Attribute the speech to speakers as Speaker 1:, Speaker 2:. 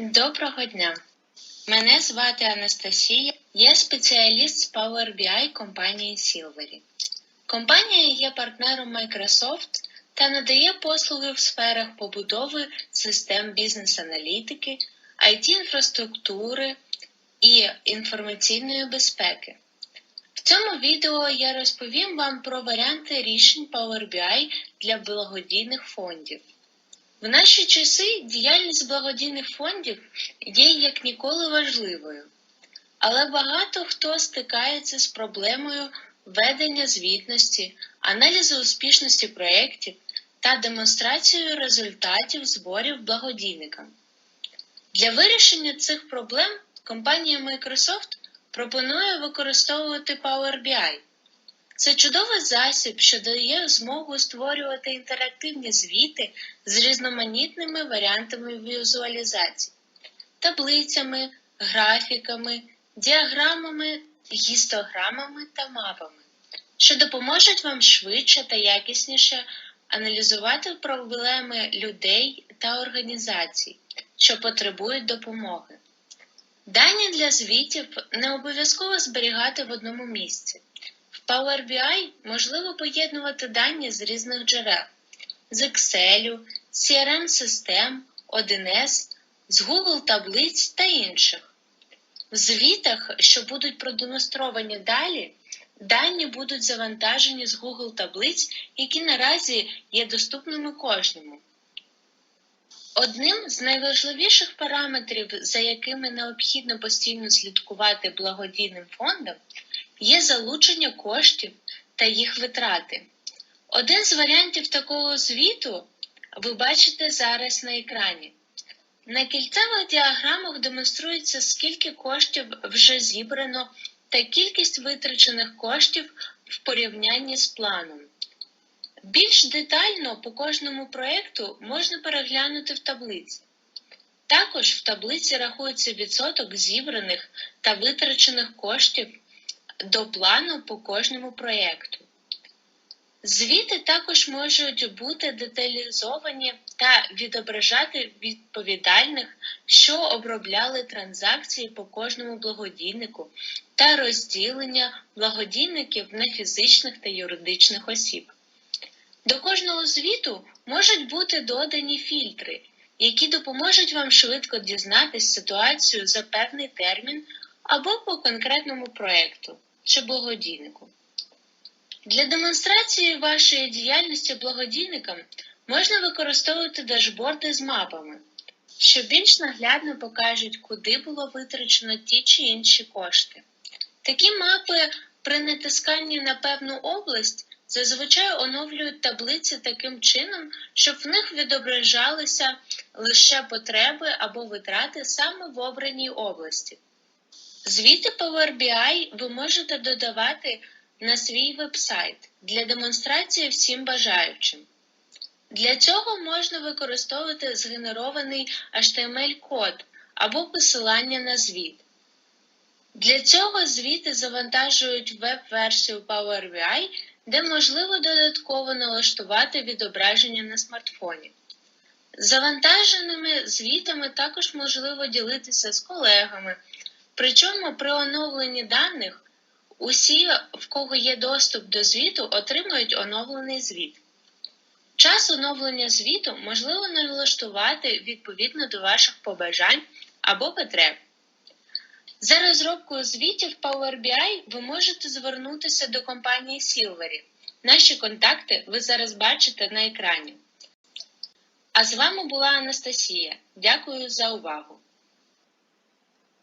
Speaker 1: Доброго дня! Мене звати Анастасія, я спеціаліст з Power BI компанії Silvery. Компанія є партнером Microsoft та надає послуги в сферах побудови систем бізнес-аналітики, IT-інфраструктури і інформаційної безпеки. В цьому відео я розповім вам про варіанти рішень Power BI для благодійних фондів. В наші часи діяльність благодійних фондів є як ніколи важливою, але багато хто стикається з проблемою ведення звітності, аналізу успішності проєктів та демонстрацією результатів зборів благодійникам. Для вирішення цих проблем компанія Microsoft пропонує використовувати Power BI. Це чудовий засіб, що дає змогу створювати інтерактивні звіти з різноманітними варіантами візуалізації, таблицями, графіками, діаграмами, гістограмами та мапами, що допоможуть вам швидше та якісніше аналізувати проблеми людей та організацій, що потребують допомоги. Дані для звітів не обов'язково зберігати в одному місці. Power BI можливо поєднувати дані з різних джерел з Excel, CRM-систем, 1С, з Google таблиць та інших. В звітах, що будуть продемонстровані далі, дані будуть завантажені з Google таблиць, які наразі є доступними кожному. Одним з найважливіших параметрів, за якими необхідно постійно слідкувати благодійним фондам, є залучення коштів та їх витрати. Один з варіантів такого звіту ви бачите зараз на екрані. На кільцевих діаграмах демонструється, скільки коштів вже зібрано та кількість витрачених коштів в порівнянні з планом. Більш детально по кожному проєкту можна переглянути в таблиці. Також в таблиці рахується відсоток зібраних та витрачених коштів до плану по кожному проєкту. Звіти також можуть бути деталізовані та відображати відповідальних, що обробляли транзакції по кожному благодійнику та розділення благодійників на фізичних та юридичних осіб. До кожного звіту можуть бути додані фільтри, які допоможуть вам швидко дізнатись ситуацію за певний термін або по конкретному проєкту чи благодійнику. Для демонстрації вашої діяльності благодійникам можна використовувати дашборди з мапами, що більш наглядно покажуть, куди було витрачено ті чи інші кошти. Такі мапи при натисканні на певну область зазвичай оновлюють таблиці таким чином, щоб в них відображалися лише потреби або витрати саме в обраній області. Звіти Power BI ви можете додавати на свій вебсайт для демонстрації всім бажаючим. Для цього можна використовувати згенерований HTML-код або посилання на звіт. Для цього звіти завантажують веб-версію Power BI, де можливо додатково налаштувати відображення на смартфоні. Завантаженими звітами також можливо ділитися з колегами, причому при оновленні даних усі, в кого є доступ до звіту, отримують оновлений звіт. Час оновлення звіту можливо налаштувати відповідно до ваших побажань або потреб. За розробкою звітів Power BI ви можете звернутися до компанії Silvery. Наші контакти ви зараз бачите на екрані. А з вами була Анастасія. Дякую за увагу!